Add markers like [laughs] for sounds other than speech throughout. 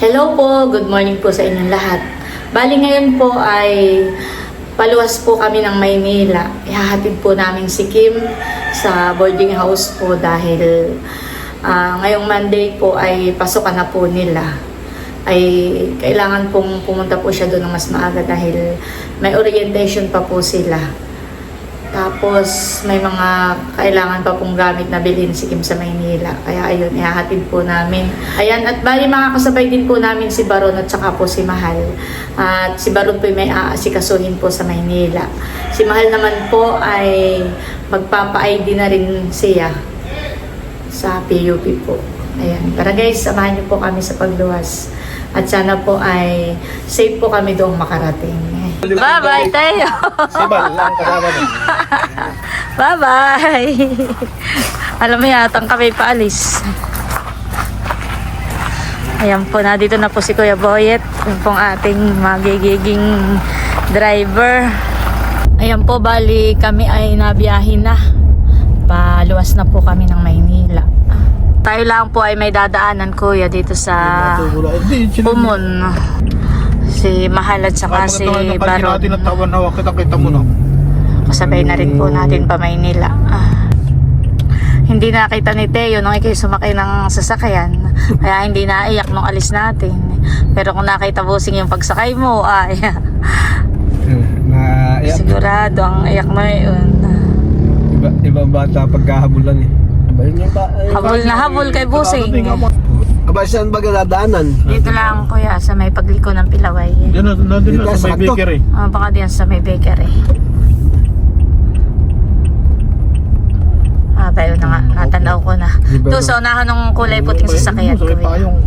Hello po, good morning po sa inyong lahat. Bali ngayon po ay paluwas po kami ng Maynila. Ihahatid po namin si Kim sa boarding house po dahil ah, ngayong Monday po ay pasukan na po nila. Ay kailangan pong pumunta po siya doon ng mas maaga dahil may orientation pa po sila. Tapos may mga kailangan pa pong gamit na bilhin si Kim sa Maynila. Kaya ayun, ihahatid po namin. Ayan, at bali mga kasabay din po namin si Baron at saka po si Mahal. At si Baron po may aasikasuhin po sa Maynila. Si Mahal naman po ay magpapa-ID na rin siya sa PUP po. Ayan. Tara guys, samahan niyo po kami sa pagluwas. At sana po ay safe po kami doong makarating. Bye-bye tayo! Sibal lang kasama. [laughs] Bye-bye! Alam mo yatang kami paalis. Ayan po, na dito na po si Kuya Boyet, yung pong ating magigiging driver. Ayan po, bali kami ay nabiyahin na. Paluwas na po kami ng Maynila. Tayo lang po ay may dadaanan kuya dito sa Pumon. Si Mahal at saka si Kapag natin at tawan hawa, kita-kita mo na. Kasabay na rin po natin pa Maynila. Ah. Hindi nakita ni Teo nung ikay sumakay ng sasakyan. Kaya hindi naiyak nung alis natin. Pero kung nakita busing yung pagsakay mo, ay Na, yeah. sigurado ang iyak mo yun. Iba, ibang bata pagkahabulan eh. Aba, yun yung ba? eh, Habol na habol kay busing. Aba, saan ba gadaanan? Dito lang kuya sa may pagliko ng Pilaway. Yan na, nandun na sa may sakto. bakery. Ah, baka diyan sa may bakery. Ah, tayo na nga. Natanaw ko na. Di ba- Doon sa unahan ng kulay puting sasakyan ko. Sa payong.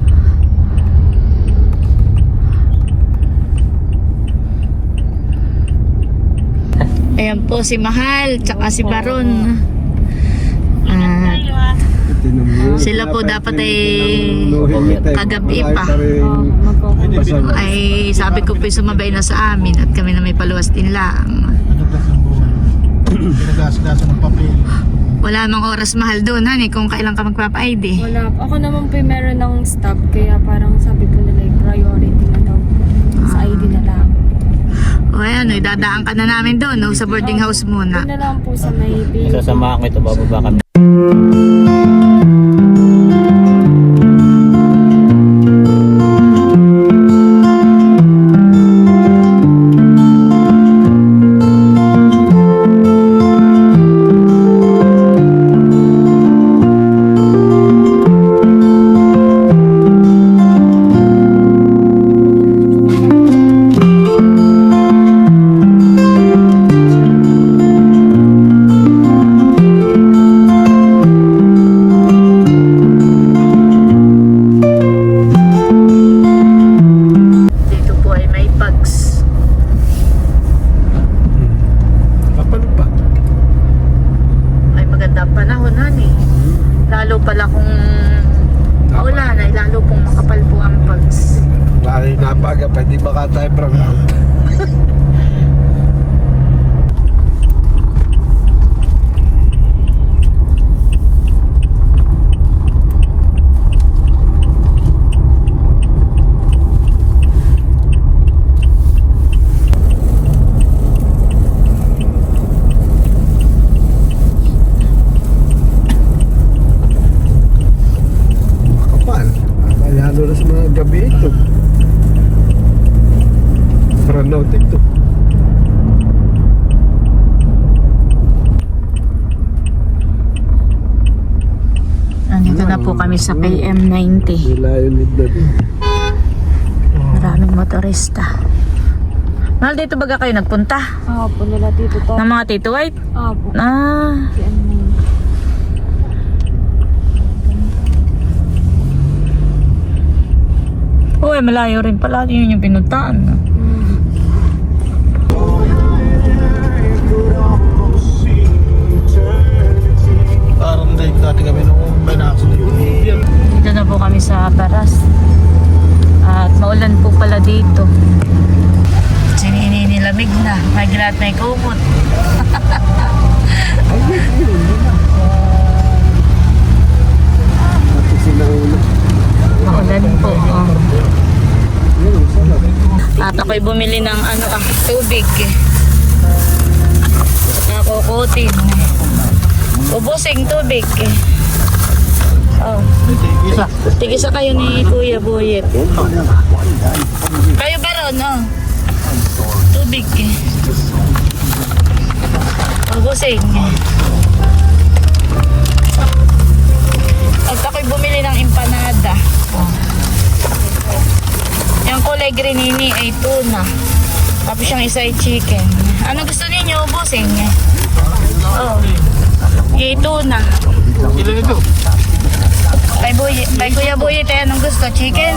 Ayan po si Mahal, tsaka si Baron. Ah, Sila po dapat ay kagabi pa. ay sabi ko po sumabay na sa amin at kami na may paluwas din lang. Papel. Wala mang oras mahal doon, hani, kung kailan ka magpapa-ID. Wala. Ako naman po meron ng stop kaya parang sabi ko nila yung priority na daw po. Sa ID na lang. O ayan, o, dadaan ka na namin doon, no, sa boarding house muna. Doon na lang po sa may bill. Sasamahan ko ito, bababa kami. Na baga, pwede baka tayo from out. [laughs] Kapal. Aba, lalo na sa mga gabi ito. Aeronautic to. Nandito na po kami sa KM90. Nilayo ni Dad. Maraming motorista. Mahal dito baga kayo nagpunta? Ah, po nila dito to. Ng mga Tito White? Ah, po. Ah, Yan na yun. uy, malayo rin pala. Yun yung pinuntaan. Mm. Parang dahil dati kami nung may. Na po kami sa Baras. At maulan po pala dito. Sinini nilamig na. May gilat na kumot. Maulan po. Oh. At ako'y bumili ng ano ah, tubig. Nakukutin. Ubusing tubig. Oh. Isa. Tigisa kayo ni Kuya Buyet. Kayo ba ron, oh? Tubig. Ubusing. At ako'y bumili ng empanada. Yung kulay greenini ay tuna. Tapos yung isa ay chicken. Ano gusto ninyo ubusin? Oh. Yung tuna. Ilan ito? Kay, Buy, kay Kuya Buy, tayo anong gusto? Chicken?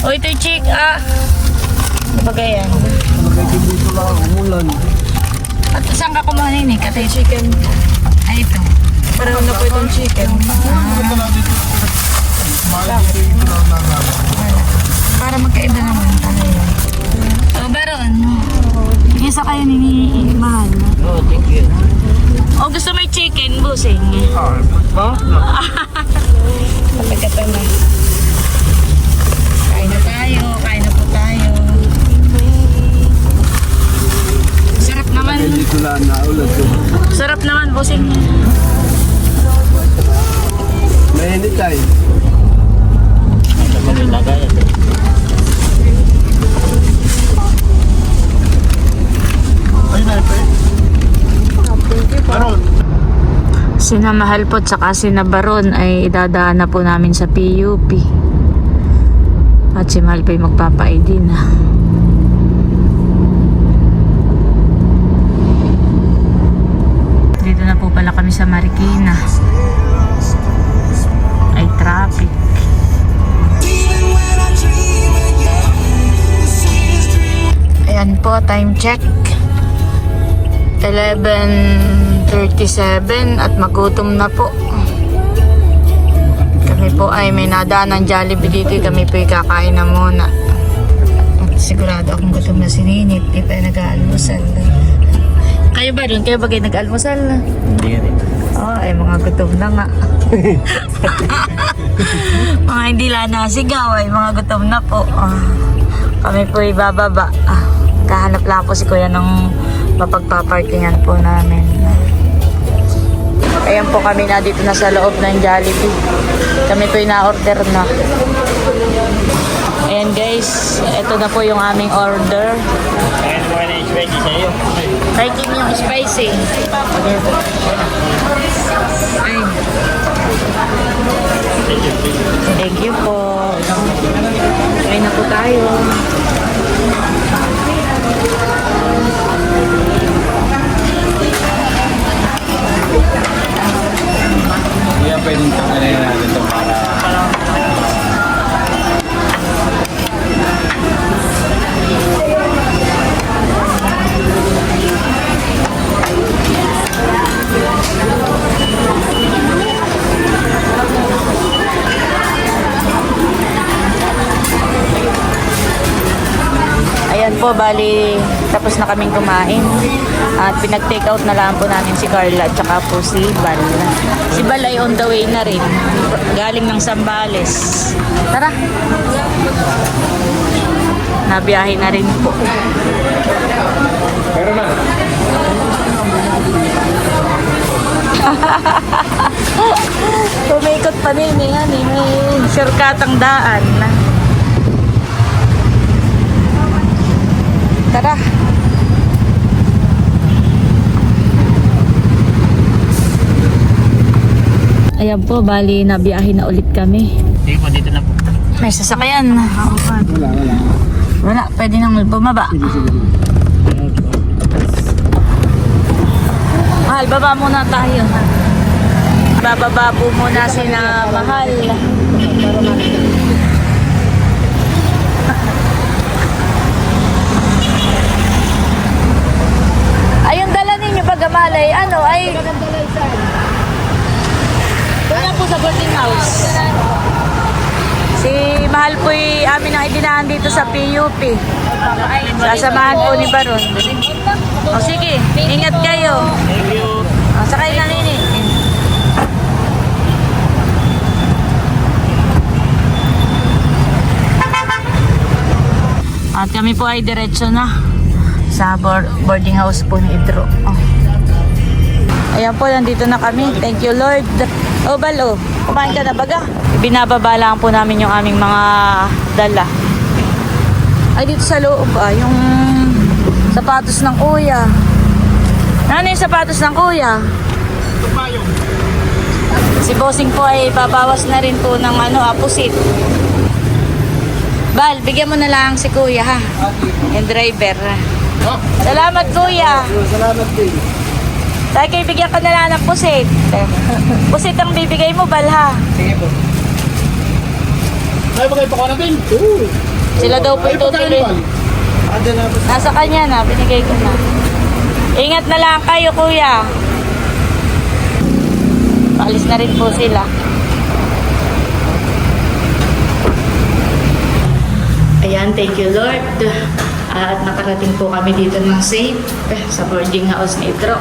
O ito yung chick, ah. Ano ba yan? Magiging dito lang, umulan. At saan ka kumuha nini? Katay chicken. Ay, ito. Pareho na po itong chicken. Ah. Para busing? Ha? Kapag ka na. Kain na tayo, kain na po tayo. Sarap naman. Sarap naman, busing. Sina Mahal po at saka sina Baron ay idadaan na po namin sa PUP. At si Mahal po ay magpapa-ID na. Dito na po pala kami sa Marikina. Ay traffic. Ayan po, time check. 11.37 at magutom na po. Kami po ay may nadaan ng Jollibee dito. Kami po ay kakain na muna. At sigurado akong gutom na si Ninit. Di pa nag-aalmusal. Kayo ba rin? Kayo ba kayo nag-almusal? Hindi rin. Oo, ay mga gutom na nga. [laughs] mga hindi lang nasigaw ay mga gutom na po. Ah, kami po ay bababa. Ah, kahanap lang po si Kuya ng mapagpaparkingan po namin. Ayan po kami na dito na sa loob ng Jollibee. Kami po na-order na. Ayan guys, ito na po yung aming order. Kaya naman na i-spicy sa'yo. Try din yung spicy. Ay. Thank you po. Kain na po tayo. Yan pwedeng tanggalin natin ito para... Ayan po, bali, tapos na kaming kumain. At pinag-take out na lang po namin si Carla at saka po si Bal. Si Bal ay on the way na rin. Galing ng Sambales. Tara! Nabiyahe na rin po. Pero na. [laughs] Tumikot pa din eh, yan eh. May shortcut ang daan. Tara. Ayan po, bali nabiyahe na ulit kami. Sige po, dito na po. May sasakyan. Wala, wala. Wala, pwede nang bumaba. Mahal, baba muna tayo. Bababa po muna si na Mahal. Ay, yung dala ninyo pagkamalay, ano, ay... Doon lang po sa boarding house. Si Mahal po'y amin ang idinahan dito sa PUP. Sasamahan po ni Baron. O sige, ingat kayo. O, sakay na nini. At kami po ay diretso na sa board- boarding house po ni Idro. Oh. Ayan po, nandito na kami. Thank you, Lord. O, Balo, kumain ka na baga? Binababa lang po namin yung aming mga dala. Ay, dito sa loob ah, yung sapatos ng kuya. Ano yung sapatos ng kuya? Si Bossing po ay babawas na rin po ng ano, apusit. Bal, bigyan mo na lang si kuya ha. Yung driver. Salamat kuya. Salamat din. Tayo kayo bigyan ka na lang ng pusit. [laughs] Pusit ang bibigay mo, Bal ha. Sige po. Ay, bagay pa ko natin. Oo. Sila daw po na po. Nasa kanya na, binigay ko na. Ingat na lang kayo, kuya. Paalis na rin po sila. Ayan, thank you Lord. At nakarating po kami dito ng safe eh, sa boarding house ni Idro.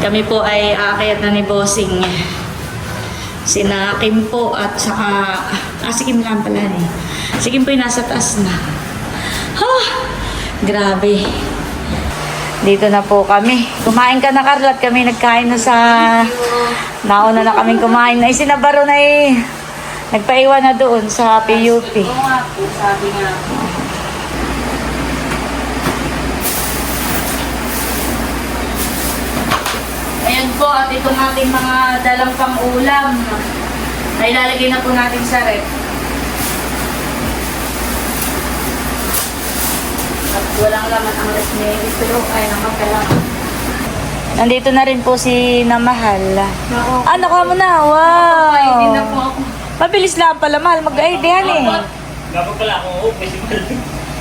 Kami po ay aakyat na ni Bossing. Sina Kim po at saka... Ah, si Kim lang pala eh. Si Kim po ay nasa taas na. Ah, grabe. Dito na po kami. Kumain ka na, Carla, at kami nagkain na sa... Nauna na kaming kumain. Ay, sinabaro na eh. Nagpaiwan na doon sa PUP. Ayan po, at itong ating mga dalang pang ulam. Ay lalagay na po natin sa rep. At walang laman ang ni Pero ay nakapala. Nandito na rin po si Namahal. Ah, nakuha mo na. Wow. Hindi na po ako. Mabilis lang pala, mahal. Mag-ID yan eh. Dapat pala akong festival.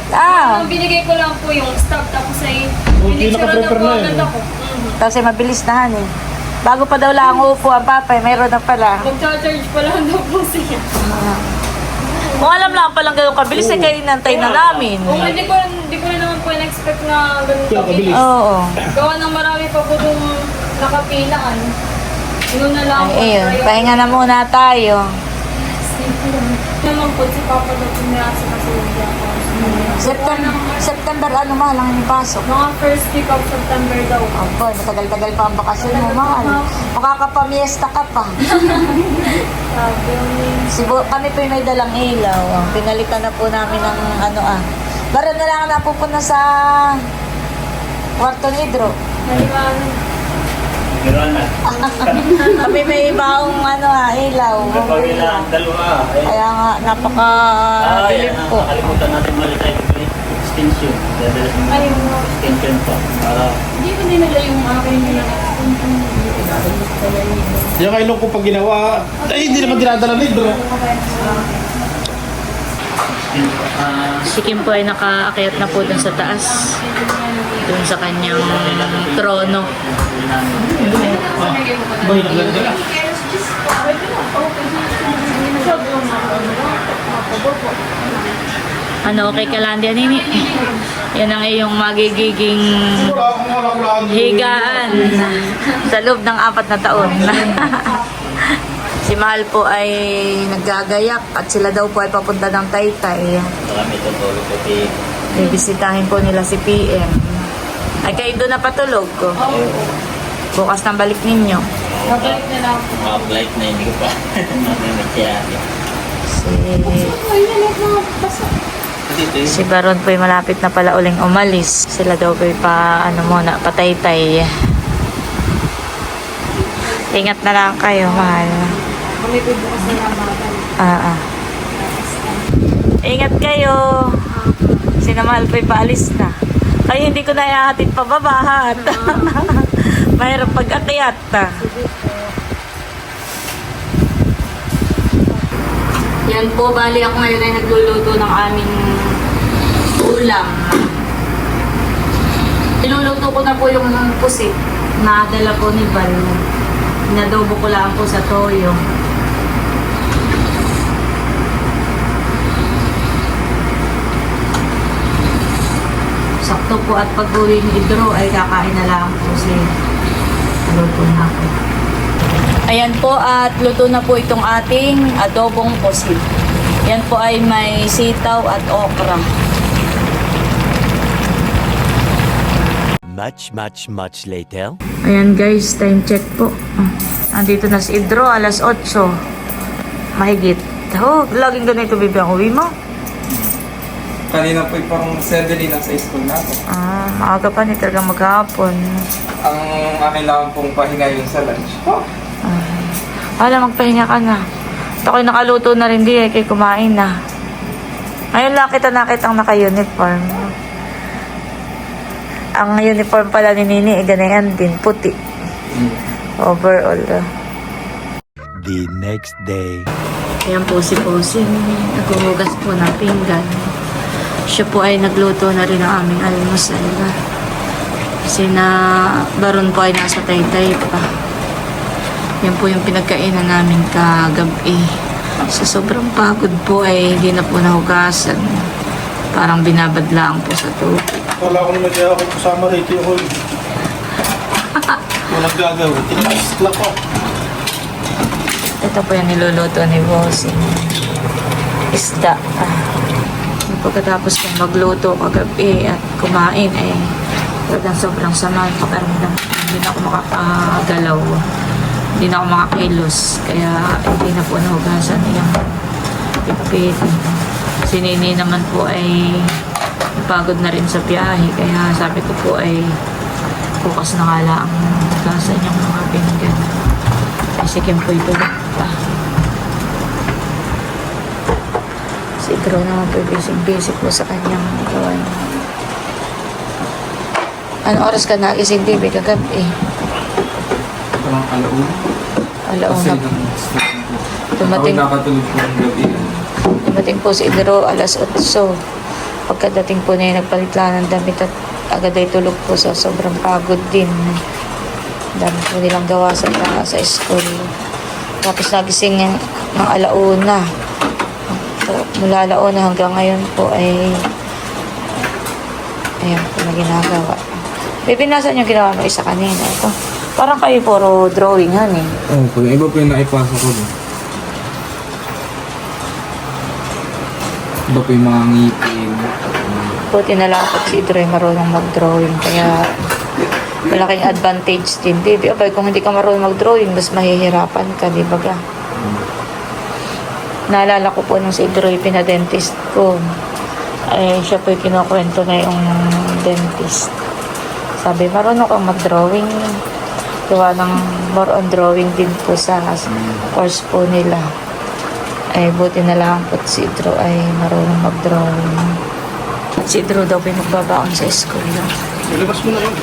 Ah, Ang binigay ko lang po yung stop tapos ay Hindi pinicture na naka-prepare po na agad eh. ako. Mhm. tapos ay mabilis na han eh. Bago pa daw lang ang upo ang papay, mayroon na pala. Magcha-charge pa lang daw po siya. Kung alam lang palang ganun kabilis, eh kayo inantay na namin. Kung hindi ko, hindi ko rin naman po in-expect na ganun Kaya kabilis. Oo. Gawa ng marami pa po itong nakapilaan. Yun na lang. Ay, ayun, pahinga na muna tayo. Naman po si Papa na pumirasa kasi hindi ako. September, September ano mahal ang pasok? Mga first week of September daw. Opo, matagal-tagal pa ang bakasyon mo, mahal. Makakapamiesta ka pa. Sabi yung Si Bo, kami po yung may dalang ilaw. Pinalitan na po namin ng ano ah. Baron na lang napupunta sa kwarto ni Dro. Naliwanag. Meron na. Kami may ibang ano ah, ilaw. Kapag ilang dalawa. eh. Kaya nga, napaka Ay, dilim ah, po. nakalimutan natin malit tayo kay extension. Dadalas mo Ayun mo. extension pa. Para Hindi ko dinala yung akin na Yung kay Loko pag ginawa, ay hindi naman dinadala ni bro. ah, Si Kim po ay nakaakyat na po dun sa taas. Dun sa kanyang trono. Ano, okay ka lang din? Yan ang iyong magiging higaan sa loob ng apat na taon. [laughs] si Mahal po ay naggagayak at sila daw po ay papunta ng Taytay. marami itong tulog ko Bibisitahin po nila si PM. Ay kayo doon na patulog ko. Bukas nang balik ninyo. Babalik na lang. flight na hindi ko pa. [laughs] Siya. Si, si Baron po ay malapit na pala uling umalis. Sila daw po ay pa, ano muna, pataytay. Ingat na lang kayo, mahal. Kami po bukas na namagal. Ah, ah. Ingat kayo. Sinamahal po ay paalis na. Ay, hindi ko na ihahatid pababahat. [laughs] Mahirap pag-akyat. Yan po, bali ako ngayon ay nagluluto ng aming ulam. Iluluto ko na po yung pusit na dala po ni Val. Inadobo ko lang po sa toyo. sakto po at pag uwi ni Idro ay kakain na lang po si luto na ako. Ayan po at luto na po itong ating adobong posit. Yan po ay may sitaw at okra. Much, much, much later. Ayan guys, time check po. Ah, Andito na si Idro, alas 8. Mahigit. Oh, laging ganito bibi ako, Wimo. Kanina po yung parang 7 nasa school natin. Ah, maaga pa ni talaga maghapon. Ang akin lang pong pahinga yun sa lunch. Oh, Ah, Hala, magpahinga ka na. Ako'y nakaluto na rin di eh, kay kumain na. Ngayon lang kita nakita ang naka-uniform. Ang uniform pala ni Nini, eh, ganayan din, puti. Overall. ah. The next day. Ayan po si Posing, naghuhugas po ng pinggan. Siya po ay nagluto na rin ng aming almusal. Kasi na baron po ay nasa taytay pa. Yan po yung pinagkainan namin kagabi. Sa sobrang pagod po ay hindi na po nahugasan. Parang binabadlaan po sa tubig. Wala ko naman kaya ako kasama rito yung. Walang gagawin. Tinakas lang ko. Ito po yung niluluto ni Bossing. Isda. Ah. Pagkatapos kong magluto kagabi at kumain ay talagang sobrang sama ang pakiramdam. Hindi na ako makakagalaw. Hindi na ako makakilos. Kaya hindi na po nahugasan yung pipit. Si Nini naman po ay pagod na rin sa biyahe. Kaya sabi ko po ay bukas na nga lang ang hugasan yung mga pinggan. Ay, sige po ito pa. Si Crow naman po busy-busy po sa kanyang gawain. Ano oras ka nagising, baby? Kagabi. parang alauna. Alaw Kasi na. nung Ako Dumating, nakatulog po ng gabi. dumating po si Idro alas 8. Pagkadating po niya, nagpalit lang ng damit at agad ay tulog po sa sobrang pagod din. Dami po nilang gawa sa, sa school. Tapos nagising ng ng alauna. Mula alauna hanggang ngayon po ay ayan po na ginagawa. Baby, nasan yung ginawa mo isa kanina? Ito. Parang kayo puro drawing, han eh. Oo po, yung iba po yung naipasa ko doon. Iba po yung mga ngipin. Buti na lang at si Idro ay marunong mag-drawing. Kaya malaking advantage din. Di, abay, kung hindi ka marunong mag-drawing, mas mahihirapan ka, di ba ga? Naalala ko po nung si Idro ay pinadentist ko. Ay, siya po yung kinukwento na yung dentist. Sabi, marunong kang mag-drawing. Gawa ng more on drawing din po sa course po nila. Ay, buti na lang po si Idro ay marunong mag-drawing. Si Drew daw pinagbabaon sa school. Ilabas mo na yun.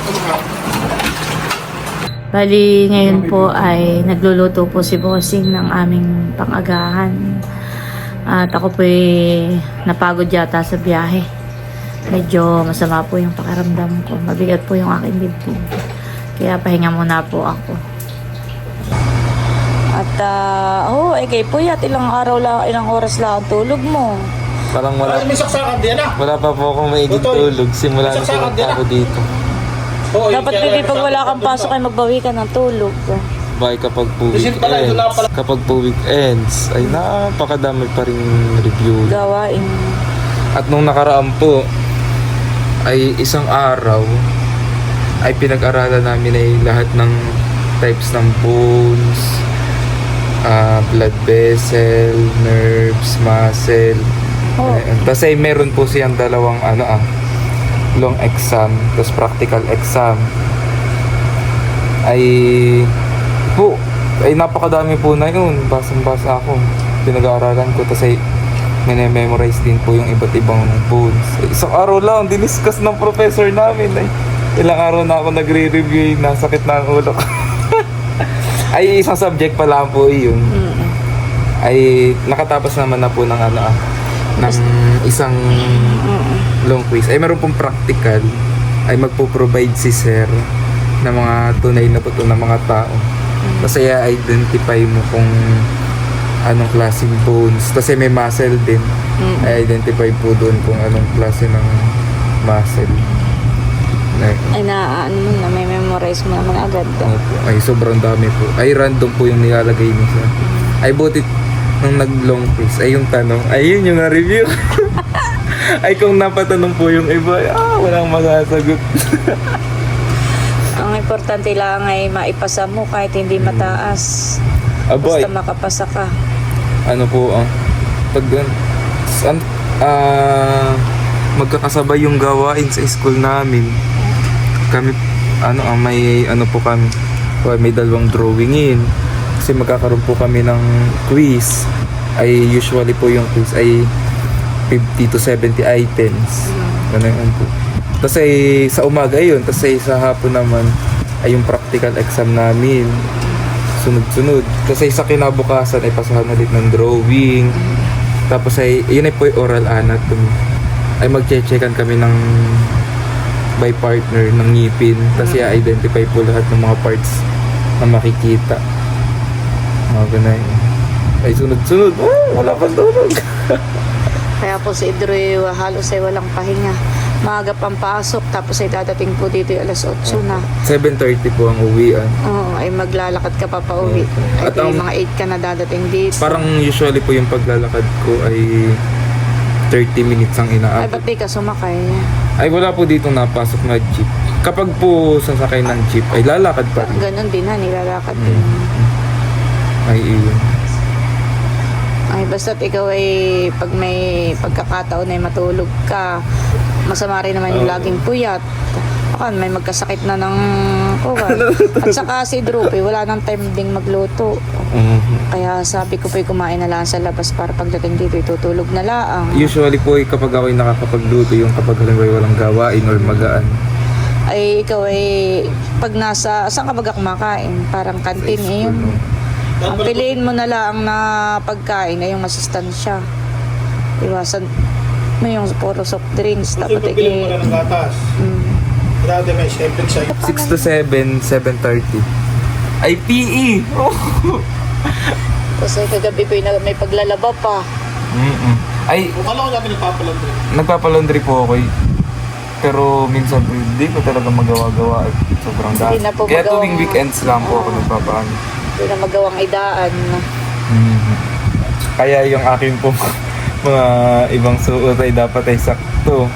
Bali, ngayon po ay nagluluto po si Bossing ng aming pangagahan. At ako po ay napagod yata sa biyahe. Medyo masama po yung pakiramdam ko. Mabigat po yung aking dibdib. Kaya pahinga muna po ako. At, ah, oh, eh kay Puyat, ilang araw lang, ilang oras lang ang tulog mo. Parang wala, May saksakan din ah. wala pa po akong maiging Totoy. tulog. Simula na Saksakan din, pumunta ako dito. Oo, Dapat baby, pag wala kang pasok ay magbawi ka ng tulog. Bakit kapag po pala. kapag po weekends, ay napakadami pa rin review. Gawain. At nung nakaraan po, ay isang araw, ay pinag-aralan namin ay lahat ng types ng bones, ah, blood vessel, nerves, muscle. Oh. Tapos ay meron po siyang dalawang ano ah, long exam, tapos practical exam. Ay po, ay napakadami po na yun. Basang-basa ako. Pinag-aaralan ko. Tapos ay memorize din po yung iba't ibang bones. Isang araw lang, diniscuss ng professor namin. Ay, ilang araw na ako nagre-review, nasakit na ang ulo [laughs] ay, isang subject pa lang po yun. Ay, nakatapos naman na po ng ano ah, ng isang long quiz. Ay, meron pong practical. Ay, magpo-provide si sir ng mga tunay na puto ng mga tao. Kasi identify mo kung anong klaseng bones. Kasi may muscle din. Ay identify po doon kung anong klase ng muscle. Like, Ay na, ano mo na, may memorize mo naman agad. Opo. Ay, sobrang dami po. Ay, random po yung nilalagay niya sa... Ay, buti nung nag-long quiz, ay yung tanong, ay yun yung na-review. [laughs] ay, kung napatanong po yung iba, ah, walang masasagot. [laughs] Ang importante lang ay maipasa mo kahit hindi mataas. Aboy, Basta makapasa ka. ano po ang pag san, ah magkakasabay yung gawain sa school namin. Kami ano ah, may ano po kami may dalawang drawingin. Kasi magkakaroon po kami ng quiz. Ay usually po yung quiz ay 50 to 70 items. Ganun po. Tapos ay sa umaga yun. Tapos ay sa hapon naman ay yung practical exam namin sunod-sunod. Kasi sa kinabukasan ay pasahan ulit ng drawing. Tapos ay, yun ay po yung oral anatomy. Ay magche-checkan kami ng by partner ng ngipin. Tapos i-identify po lahat ng mga parts na makikita. Mga ganun. Ay sunod-sunod. Oh, wala pang [laughs] tulog. Kaya po si Idro ay halos ay walang pahinga. Maaga pang pasok tapos ay dadating po dito yung alas 8 na. 7.30 po ang uwian. Oo, ay maglalakad ka pa pa uwi. At di, ang- mga 8 ka na dadating dito. Parang usually po yung paglalakad ko ay 30 minutes ang Ay, inaabot. ba't di ka sumakay? Ay wala po dito napasok na jeep. Kapag po sasakay ng jeep ay lalakad pa rin. Ganon din ha, nilalakad din. Ay iyon. Ay, basta't ikaw ay pag may pagkakataon ay matulog ka, masama rin naman yung laging puyat. Baka may magkasakit na ng kuwan. [laughs] At saka si Droopy, wala nang time ding magluto. Mhm. Kaya sabi ko po'y kumain na lang sa labas para pagdating dito, tutulog na lang. Usually po ay kapag ako'y nakakapagluto yung kapag halimbawa walang gawain or magaan. Ay, ikaw ay pag nasa, saan ka baga kumakain? Parang kantin eh yun. Ang piliin mo na lang na pagkain ay yung masustansya. Iwasan mo yung puro soft drinks. Dapat Dapat bibili mo eh, na ng gatas. mm, Dati may siyempre sa'yo. 6 to 7, 7.30. Ay PE! Oh. [laughs] Kasi kagabi po yung may paglalaba pa. Mm-mm. Ay, Kala ko natin nagpapalandri. nagpapalaundry po ako eh. Pero minsan hindi ko talaga magawa-gawa at sobrang dami. Hindi na po Kaya magawa. tuwing weekends lang po ako nagpapaano. Hindi na magawang idaan. Mhm. Kaya yung akin po [laughs] mga ibang suot ay dapat ay sakto.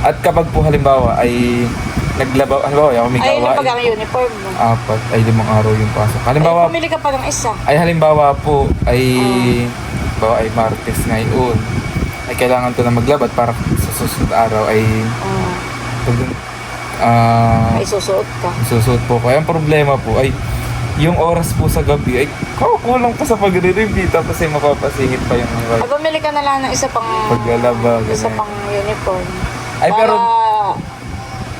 At kapag po halimbawa ay naglaba, halimbawa ako may Ay, gawain, pag ang uniform mo? apat ay limang araw yung pasok. Halimbawa, Ay, pumili ka pa ng isa. ay halimbawa po ay halimbawa ay Martes ngayon. Ay kailangan to na maglabat para sa susunod araw ay Oh, ah ay susuot ka. susuot po ko. Ay, ang problema po ay yung oras po sa gabi ay kukulang pa sa pagre-review tapos ay mapapasingit pa yung Ay, bumili ka na lang ng isa pang... Paglalaba, Isa ganyan. pang uniform. Ay, pero- Para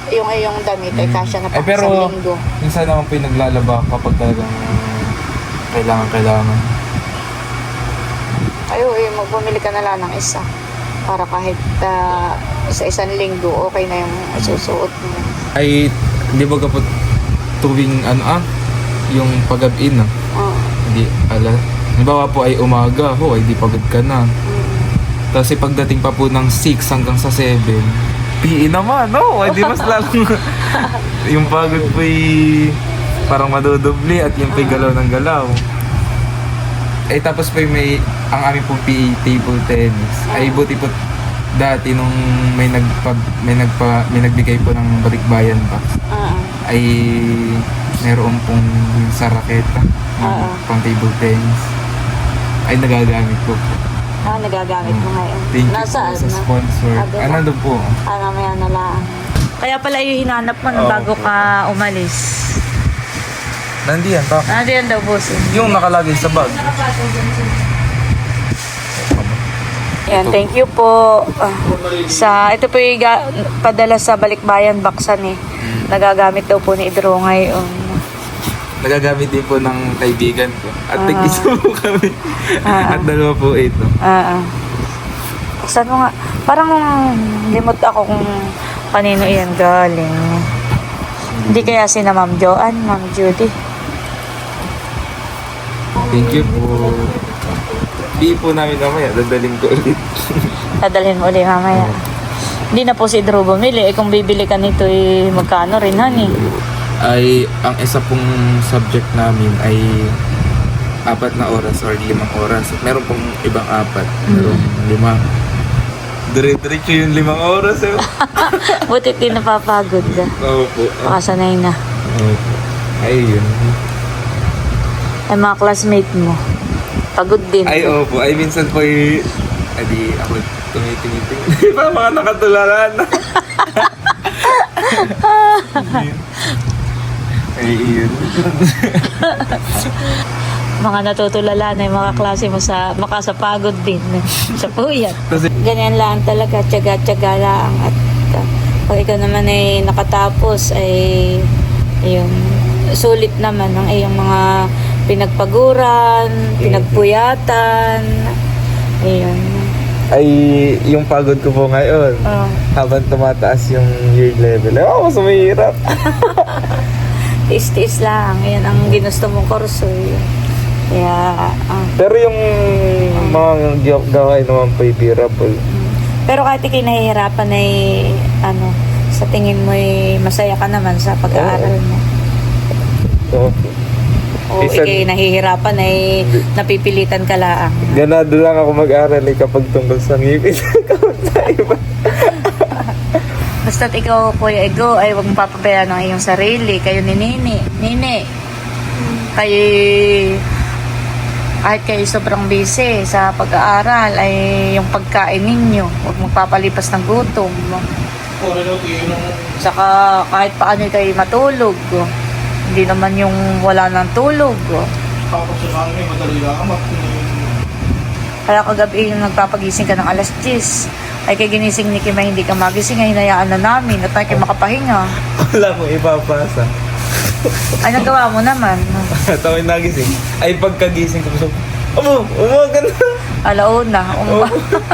yung iyong damit ay kasya na Ay, pang pero isang linggo. minsan naman po yung naglalaba kapag talagang kailangan, kailangan. Ay, uy, magbumili ka na lang ng isa. Para kahit ah, sa isang linggo, okay na yung susuot mo. Ay, di ba kapag tuwing ano ah, yung pag-in ah, Oh. hindi ala. Halimbawa po ay umaga, ho, ay di pagod ka na. Tapos ay pagdating pa po ng 6 hanggang sa 7, PE naman, no? Ay di mas lalong [laughs] yung pagod po ay parang madudubli at yung pa'y galaw ng galaw. Eh tapos pa may ang aming pong PE table tennis. Ay buti po dati nung may nagpa may nagpa may nagbigay po ng balikbayan box Ah, ay meron pong sa raketa Oo. pang table tennis ay nagagamit ko po. ah, nagagamit mo ngayon. Thank you Nasaan po sa na? sponsor. Ah, doon Ah, na. nandun po. Ah, mamaya na lang. Kaya pala yung hinanap mo Oo. bago ka umalis. Nandiyan, pa. Ano yan daw, boss? Yung nakalagay sa bag. Yan, thank you po. Ah, sa ito po yung ga- padala sa Balikbayan Baksan eh. Nagagamit daw po ni Idro ngayon. Nagagamit din po ng kaibigan ko. At Ah. tig-isa po kami. Ah. At dalawa po ito. Ah, ah. Buksan mo nga. Parang limot ako kung kanino iyan galing. Hindi kaya si na Ma'am Joanne, Ma'am Judy. Thank you po. Di po namin mamaya. Dadaling ko ulit. [laughs] Dadalhin mo ulit mamaya. Hindi na po si Drew bumili. Eh, kung bibili ka nito, eh, magkano rin, honey? Ay ang isa pong subject namin ay apat na oras or limang oras. Meron pong ibang apat. Merong lima. Dire-diretso yung limang oras eh. [laughs] Buti di napapagod. Oo po. Baka sanay na. Opo. Ayun. Ay mga classmate mo. Pagod din. Ay, opo. Ay, minsan po. Ay, di ako tumitingin-tingin. [laughs] Di ba mga nakatularan? [laughs] Yun. [laughs] mga natutulala na yung mga klase mo sa makasapagod din sa puyat. Ganyan lang talaga, tiyaga-tiyaga lang at uh, pag ikaw naman ay nakatapos ay yun, sulit naman ang iyong mga pinagpaguran, pinagpuyatan. Ayun. ay, yung pagod ko po ngayon. Oh, Habang tumataas yung year level. Ay, ako mas mahirap. [laughs] tiis-tiis lang. Yan ang ginusto mong kurso. eh. Kaya, ah, Pero yung mga gaw- gawain naman po bearable. pero kahit ikay nahihirapan ay ano, sa tingin mo ay masaya ka naman sa pag-aaral mo. So, O Minsan- ikay nahihirapan ay napipilitan ka lang. ganado lang ako mag-aral eh kapag tungkol sa ngipin. [laughs] Kapag sa iba. Basta't ikaw, Kuya Ego, ay huwag papabayaan ng iyong sarili. Kayo ni Nini. Nini, kayo kahit kayo sobrang busy sa pag-aaral, ay yung pagkain ninyo, huwag magpapalipas ng gutom. Saka kahit paano kayo matulog. Hindi naman yung wala ng tulog. Kaya kagabi yung nagpapagising ka ng alas 10, ay kay ginising ni Kim ay hindi ka magising, ay hinayaan na namin at tayo makapahinga. Wala mo ipapasa. Ay nagawa mo naman. Tawag nagising. Ay pagkagising ko so, Amo, umaga na. Alauna. Um,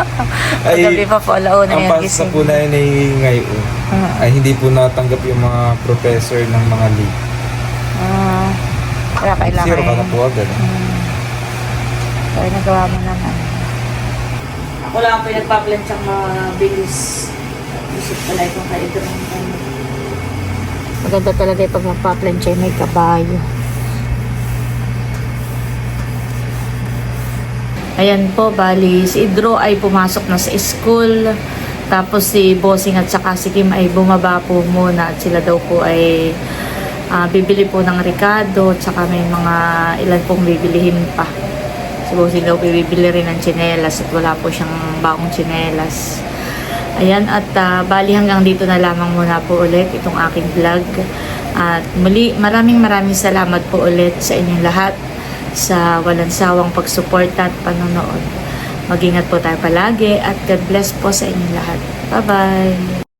[laughs] Ay, Kagabi pa po, alauna ang yan pasa gising. po na yun ay ngayon. Ah. Ay hindi po natanggap yung mga professor ng mga league. Ah, kaya kailangan. Zero ka na po agad. Kaya nagawa mo naman. Ako lang ang pinagpaplansang mga bilis. Isip pala itong ano. Maganda talaga yung pag magpaplansya may kabayo. Ayan po, bali, si Idro ay pumasok na sa school. Tapos si Bossing at saka si Kim ay bumaba po muna at sila daw po ay ah, bibili po ng Ricardo at saka may mga ilan pong bibilihin pa. Si Bossing daw bibili rin ng tsinelas at wala po siyang bagong tsinelas. Ayan, at ah, bali hanggang dito na lamang muna po ulit itong aking vlog. At muli, maraming maraming salamat po ulit sa inyong lahat sa walang sawang pagsuporta at panonood. Mag-ingat po tayo palagi at God bless po sa inyong lahat. Bye-bye!